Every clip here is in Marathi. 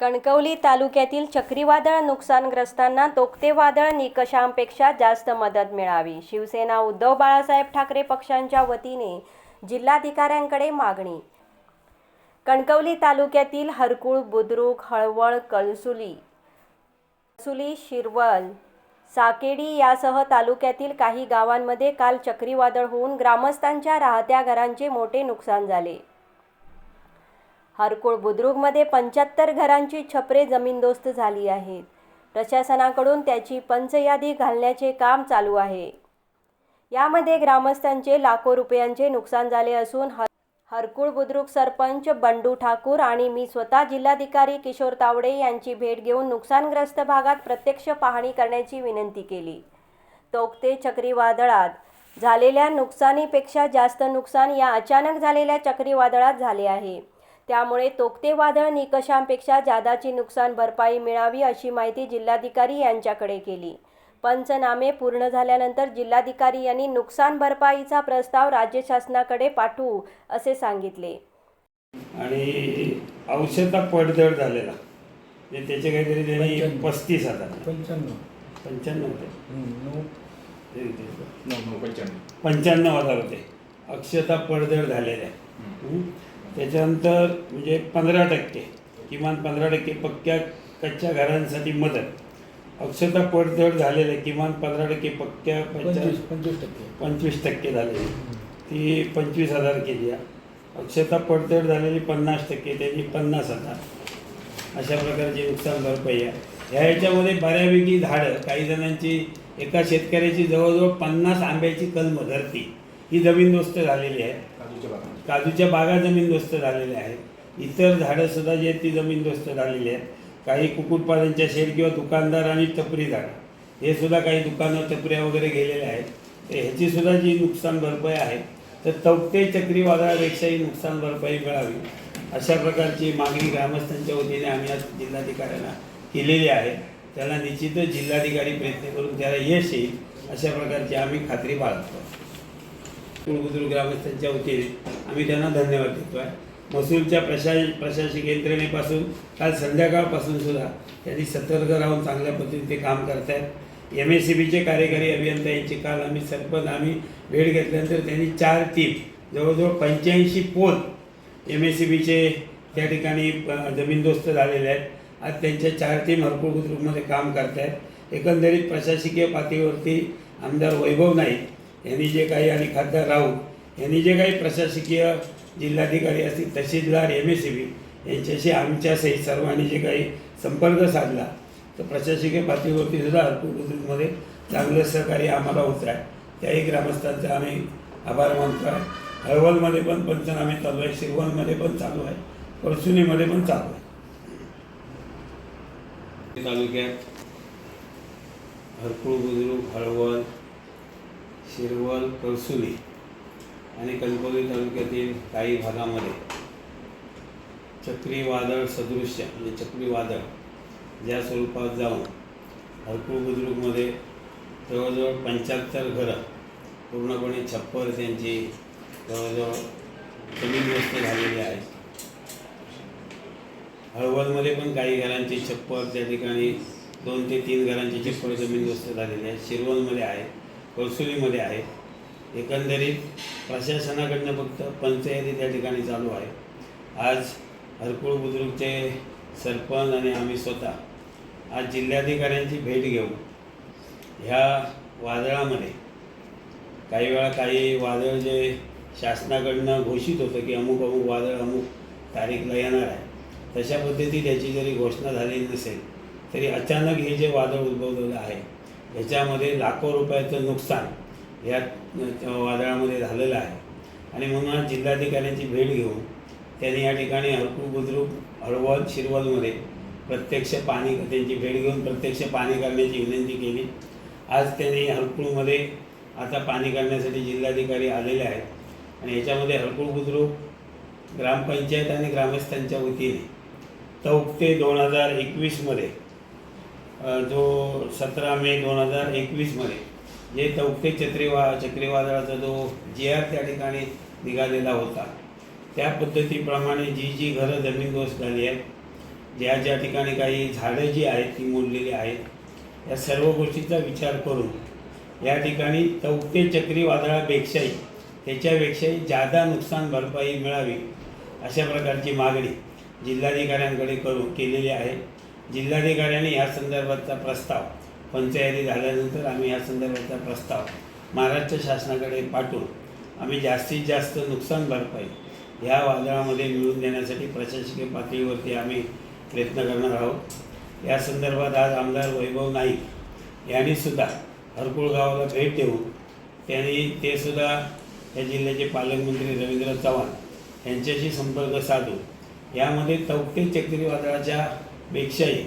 कणकवली तालुक्यातील चक्रीवादळ नुकसानग्रस्तांना तोकते वादळ निकषांपेक्षा जास्त मदत मिळावी. शिवसेना उद्धव बाळासाहेब ठाकरे पक्षांच्या वतीने जिल्हाधिकाऱ्यांकडे मागणी. कणकवली तालुक्यातील हरकुळ बुद्रुक हळवळ कळसुली कळसुली शिरवल साकेडी यासह तालुक्यातील काही गावांमध्ये काल चक्रीवादळ होऊन ग्रामस्थांच्या राहत्या घरांचे मोठे नुकसान झाले. हरकुळ बुद्रुकमध्ये पंच्याहत्तर घरांची छपरे जमीनदोस्त झाली आहेत. प्रशासनाकडून त्याची पंचयादी घालण्याचे काम चालू आहे. यामध्ये ग्रामस्थांचे लाखो रुपयांचे नुकसान झाले असून हर हरकुळ बुद्रुक सरपंच बंडू ठाकूर आणि मी स्वतः जिल्हाधिकारी किशोर तावडे यांची भेट घेऊन नुकसानग्रस्त भागात प्रत्यक्ष पाहणी करण्याची विनंती केली. तोक्ते चक्रीवादळात झालेल्या नुकसानीपेक्षा जास्त नुकसान या अचानक झालेल्या चक्रीवादळात झाले आहे. त्यामुळे तोक्ते वादळ निकषांपेक्षा जादाची नुकसान भरपाई मिळावी अशी माहिती जिल्हाधिकारी यांच्याकडे केली. पंचनामे पूर्ण झाल्यानंतर जिल्हाधिकारी यांनी नुकसान भरपाईचा प्रस्ताव राज्य शासनाकडे पाठवू असे सांगितले. आणि औषधा पडझड झालेला. त्याचे काहीतरी त्यांनी पस्तीस हजार. पंच्याण्णव. पंच्याण्णव होते. पंच्याण्णव. पंच्याण्णव हजार होते. अक्षता पडझड झालेल्या. त्याच्यानंतर म्हणजे पंधरा टक्के किमान पंधरा टक्के पक्क्या कच्च्या घरांसाठी मदत. अक्षता पडझड झालेले किमान पंधरा टक्के पक्क्या पंचवीस पंचा पंचवीस टक्के. पंचवीस टक्के झालेली ती पंचवीस हजार केली आहे. अक्षता पडझड झालेली पन्नास टक्के त्यांनी पन्नास हजार. अशा प्रकारची नुकसान भरपाई आहे. ह्या ह्याच्यामध्ये बऱ्यापैकी झाडं काही जणांची एका शेतकऱ्याची जवळजवळ पन्नास आंब्याची कलम धरती. ही जमीनदोस्त झालेली आहे. काजूच्या बागा. काजूच्या बागा जमीनदोस्त झालेल्या आहेत. इतर झाडंसुद्धा जी आहेत ती जमीनदोस्त झालेली आहेत. काही कुक्कुटपालनच्या शेड किंवा दुकानदार आणि टपरी झाडं हे सुद्धा काही दुकानं टपऱ्या वगैरे गेलेल्या आहेत. तर ह्याची सुद्धा जी नुकसान भरपाई आहे तर तौक्ते चक्रीवादळापेक्षाही नुकसान भरपाई मिळावी अशा प्रकारची मागणी ग्रामस्थांच्या वतीने आम्ही आज जिल्हाधिकाऱ्यांना केलेली आहे. त्याला निश्चितच जिल्हाधिकारी प्रयत्न करून त्याला यश येईल अशा प्रकारची आम्ही खात्री बाळगतो. कुळबुद्रुक ग्रामस्थांच्या वतीने आम्ही त्यांना धन्यवाद देतो आहे महसूलच्या प्रशा प्रशासकीय यंत्रणेपासून काल संध्याकाळपासून सुद्धा त्यांनी सतर्क राहून चांगल्या पद्धतीने ते काम करत आहेत एम एस सी बीचे कार्यकारी अभियंता यांची काल आम्ही सरपंच आम्ही भेट घेतल्यानंतर त्यांनी चार टीम जवळजवळ पंच्याऐंशी पोल एम एस सी बीचे त्या ठिकाणी जमीनदोस्त झालेले आहेत. आज त्यांच्या चार टीम हरकुळ बुद्रुकमध्ये काम करत आहेत एकंदरीत प्रशासकीय पातळीवरती आमदार वैभव नाईक यांनी जे काही आणि खासदार राऊत यांनी जे काही प्रशासकीय जिल्हाधिकारी असतील तहसीलदार एम एस सी बी यांच्याशी आमच्यासहित सर्वांनी जे काही संपर्क साधला तर प्रशासकीय पातळीवरती सुद्धा हरकुळ चांगलं सहकार्य आम्हाला होत आहे त्याही ग्रामस्थांचा आम्ही आभार मानतो आहे. हळवलमध्ये पण पंचनामे चालू आहे शिरवणमध्ये पण चालू आहे परसुनीमध्ये पण चालू आहे. तालुक्यात हरकुळ बुद्रुक हळवल शिरवल कळसुली आणि कणकवली तालुक्यातील काही भागामध्ये चक्रीवादळ सदृश्य म्हणजे चक्रीवादळ ज्या स्वरूपात जाऊन हरकू बुद्रुकमध्ये जवळजवळ पंच्याहत्तर घरं पूर्णपणे छप्पर त्यांची जवळजवळ जमीनग्रस्त झालेली आहेत हळवदमध्ये पण काही घरांची छप्पर त्या ठिकाणी दोन ते तीन घरांची छप्पर जमीनग्रस्त झालेली आहे. शिरवलमध्ये आहे. कोळसुलीमध्ये आहे. एकंदरीत प्रशासनाकडनं फक्त पंचायती त्या ठिकाणी चालू आहे. आज हरकुळ बुद्रुकचे सरपंच आणि आम्ही स्वतः आज जिल्हाधिकाऱ्यांची भेट घेऊ ह्या वादळामध्ये काही वेळा काही वादळ जे शासनाकडनं घोषित होतं की अमुक अमुक वादळ अमुक तारीखला येणार आहे. तशा पद्धती त्याची जरी घोषणा झालेली नसेल तरी अचानक हे जे वादळ उद्भवलेलं आहे ह्याच्यामध्ये लाखो रुपयाचं नुकसान या वादळामध्ये झालेलं आहे. आणि म्हणून आज जिल्हाधिकाऱ्यांची भेट घेऊन त्यांनी या ठिकाणी हरकू बुद्रुक हळवद शिरवलमध्ये प्रत्यक्ष पाणी त्यांची भेट घेऊन प्रत्यक्ष पाणी काढण्याची विनंती केली. आज त्यांनी हरकुळमध्ये आता पाणी काढण्यासाठी जिल्हाधिकारी आलेले आहेत. आणि याच्यामध्ये हरकुळ बुद्रुक ग्रामपंचायत आणि ग्रामस्थांच्या वतीने चौक ते दोन हजार एकवीसमध्ये जो सतरा मे दोन हजार एकवीसमध्ये जे चौकते चक्रीवा चक्रीवादळाचा जो जी आर त्या ठिकाणी निघालेला होता त्या पद्धतीप्रमाणे जी जी घरं जमीनदोस्त झाली आहेत ज्या ज्या ठिकाणी काही झाडं जी आहेत ती मोडलेली आहेत या सर्व गोष्टीचा विचार करून या ठिकाणी चौकते चक्रीवादळापेक्षाही त्याच्यापेक्षाही जादा नुकसान भरपाई मिळावी अशा प्रकारची मागणी जिल्हाधिकाऱ्यांकडे करू केलेली आहे. जिल्हाधिकाऱ्यांनी या संदर्भातचा प्रस्ताव पंचायती झाल्यानंतर आम्ही या संदर्भातचा प्रस्ताव महाराष्ट्र शासनाकडे पाठवून आम्ही जास्तीत जास्त नुकसान भरपाई ह्या वादळामध्ये मिळवून देण्यासाठी प्रशासकीय पातळीवरती आम्ही प्रयत्न करणार आहोत. या संदर्भात आज आमदार वैभव नाईक यांनीसुद्धा हरकुळ गावाला भेट देऊन त्यांनी ते सुद्धा या जिल्ह्याचे पालकमंत्री रवींद्र चव्हाण यांच्याशी संपर्क साधून यामध्ये तौक्ते चक्रीवादळाच्या पेक्षाही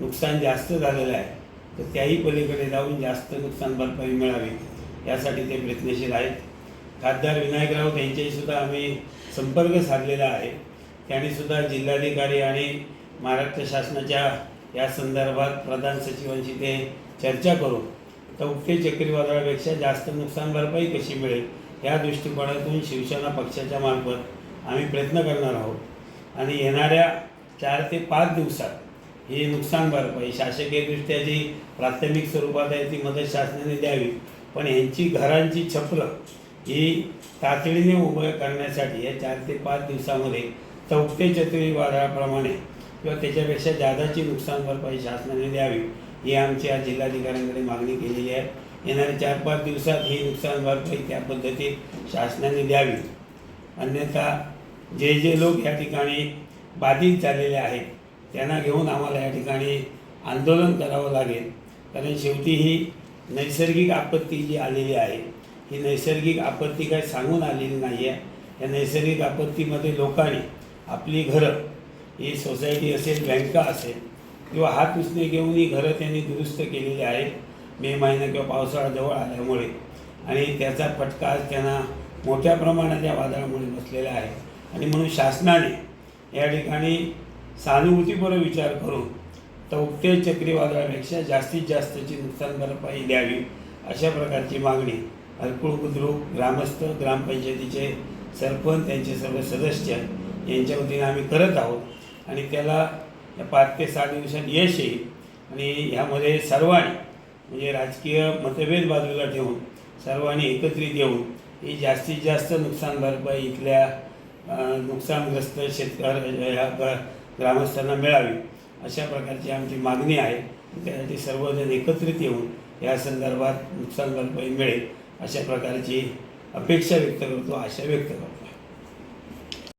नुकसान जास्त झालेलं आहे तर त्याही पलीकडे जाऊन जास्त नुकसान भरपाई मिळावी यासाठी ते प्रयत्नशील आहेत. खासदार विनायक राऊत यांच्याशी सुद्धा आम्ही संपर्क साधलेला आहे. त्यांनीसुद्धा जिल्हाधिकारी आणि महाराष्ट्र शासनाच्या या संदर्भात प्रधान सचिवांशी ते चर्चा करून चौथे चक्रीवादळापेक्षा जास्त नुकसान भरपाई कशी मिळेल या दृष्टिकोनातून शिवसेना पक्षाच्या मार्फत आम्ही प्रयत्न करणार आहोत. आणि येणाऱ्या चार ते पाच दिवसात. ही नुकसान भरपाई शासकीयदृष्ट्या जी प्राथमिक स्वरूपात आहे ती मदत शासनाने द्यावी. पण यांची घरांची छपरं ही तातडीने उभं करण्यासाठी या चार ते पाच दिवसामध्ये चौथे चक्रीवादळाप्रमाणे किंवा त्याच्यापेक्षा जादाची नुकसान भरपाई शासनाने द्यावी ही आमची आज जिल्हाधिकाऱ्यांकडे मागणी केलेली आहे. येणाऱ्या चार पाच दिवसात ही नुकसान भरपाई त्या पद्धतीत शासनाने द्यावी. अन्यथा जे जे लोक या ठिकाणी बाधित झालेले आहेत. त्यांना घेऊन आम्हाला या ठिकाणी आंदोलन करावं लागेल. कारण शेवटी ही नैसर्गिक आपत्ती जी आलेली आहे ही नैसर्गिक आपत्ती काही सांगून आलेली नाही आहे या नैसर्गिक आपत्तीमध्ये लोकांनी आपली घरं ही सोसायटी असेल बँका असेल किंवा हात उसने घेऊन ही घरं त्यांनी दुरुस्त केलेली आहेत मे महिना किंवा पावसाळा जवळ आल्यामुळे. आणि त्याचा फटका त्यांना मोठ्या प्रमाणात या वादळामुळे बसलेला आहे. आणि म्हणून शासनाने या ठिकाणी सहानुभूतीपूर्वक विचार करून तौक्ते चक्रीवादळापेक्षा जास्तीत जास्तची नुकसान भरपाई द्यावी अशा प्रकारची मागणी हरकुळ बुद्रुक ग्रामस्थ ग्रामपंचायतीचे सरपंच त्यांचे सर्व सदस्य यांच्या वतीने आम्ही करत आहोत. आणि त्याला या पाच ते सहा दिवसात यश येईल. आणि ह्यामध्ये सर्वांनी म्हणजे राजकीय मतभेद बाजूला ठेवून सर्वांनी एकत्रित येऊन ही जास्तीत जास्त नुकसान भरपाई इथल्या नुकसानग्रस्त शेतकऱ्या ह्या ग- ग्रामस्थांना मिळावी अशा प्रकारची आमची मागणी आहे. त्यासाठी सर्वजण एकत्रित येऊन या संदर्भात नुकसान भरपाई मिळेल अशा प्रकारची अपेक्षा व्यक्त करतो आशा व्यक्त करतो.